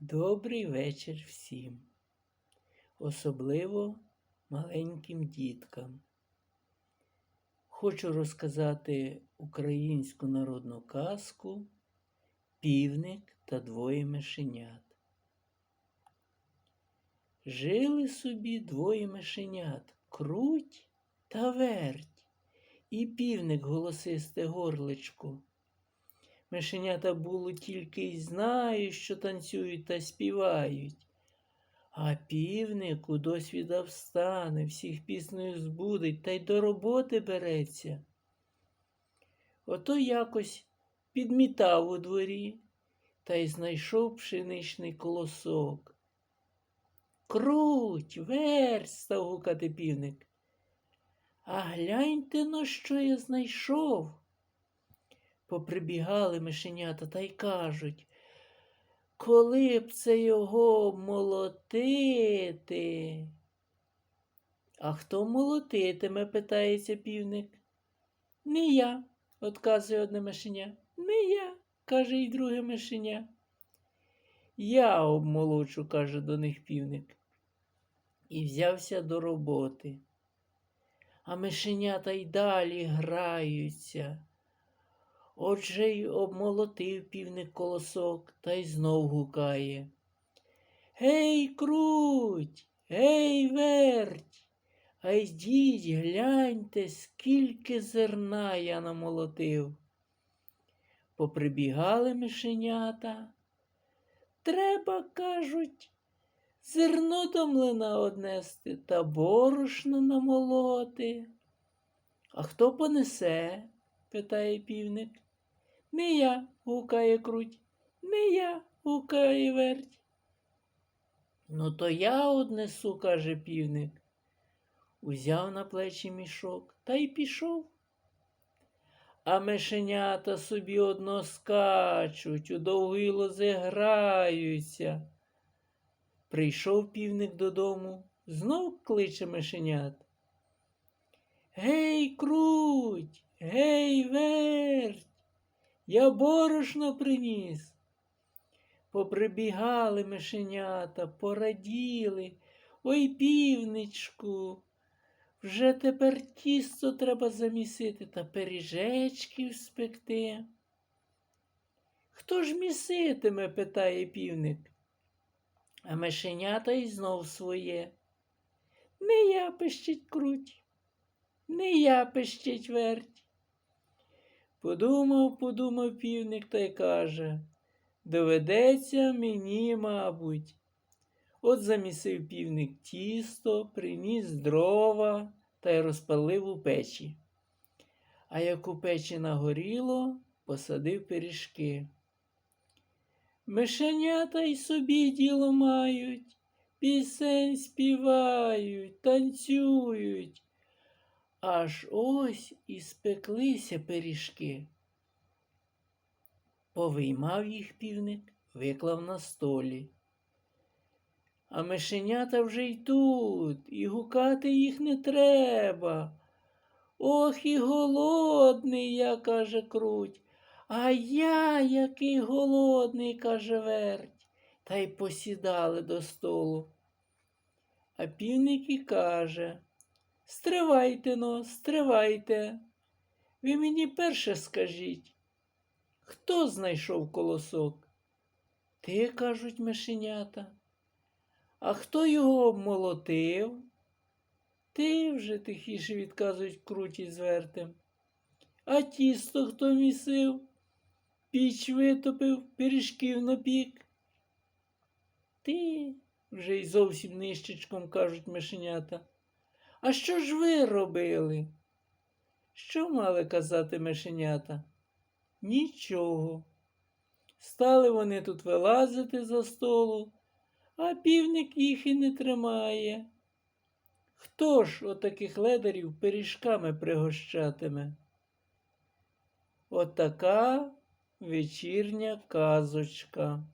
Добрий вечір всім, особливо маленьким діткам. Хочу розказати українську народну казку Півник та двоє мишенят. Жили собі двоє мишенят круть та верть, і півник голосисте горличко. Мишенята було тільки й знають, що танцюють та співають. А півник у досвіда встане, всіх піснею збудить та й до роботи береться. Ото якось підмітав у дворі та й знайшов пшеничний колосок. Круть, верть, став гукати півник. А гляньте но, що я знайшов. Поприбігали мишенята та й кажуть, коли б це його молотити? А хто молотитиме? питається півник. Не я, отказує одне мишеня. Не я, каже й друге мишеня. Я обмолочу, каже до них півник. І взявся до роботи. А мишенята й далі граються. Отже й обмолотив півник колосок та й знов гукає. Гей, круть, гей, верть, а йдіть, гляньте, скільки зерна я намолотив. Поприбігали мишенята. Треба, кажуть, зерно до млина однести та борошно намолоти. А хто понесе? питає півник. Не я, гукає круть, не я, гукає верть. Ну, то я однесу, каже півник. Узяв на плечі мішок та й пішов. А мишенята собі одно скачуть, у довгі лози граються. Прийшов півник додому, знов кличе мишенят. Гей, круть, гей, верть, я борошно приніс. Поприбігали мишенята, пораділи. Ой, півничку, вже тепер тісто треба замісити та пиріжечків спекти. Хто ж міситиме? питає півник. А мишенята й знов своє. Не я пищить круть, не я пищить верть. Подумав, подумав півник та й каже, доведеться мені, мабуть. От замісив півник тісто, приніс дрова та й розпалив у печі. А як у печі нагоріло, посадив пиріжки. Мишенята й собі діло мають, пісень співають, танцюють. Аж ось і спеклися пиріжки. Повиймав їх півник, виклав на столі. А мишенята вже й тут, і гукати їх не треба. Ох, і голодний я, каже круть. А я який голодний, каже верть, та й посідали до столу. А півник і каже Стривайте но, стривайте. Ви мені перше скажіть, хто знайшов колосок? Ти, кажуть мишенята. А хто його обмолотив? Ти вже тихіше відказують круті з вертем. А тісто хто місив? Піч витопив, пиріжків напік. Ти вже й зовсім нищечком кажуть мишенята. А що ж ви робили? Що мали казати мишенята? Нічого. Стали вони тут вилазити за столу, а півник їх і не тримає. Хто ж отаких ледарів пиріжками пригощатиме? Отака вечірня казочка.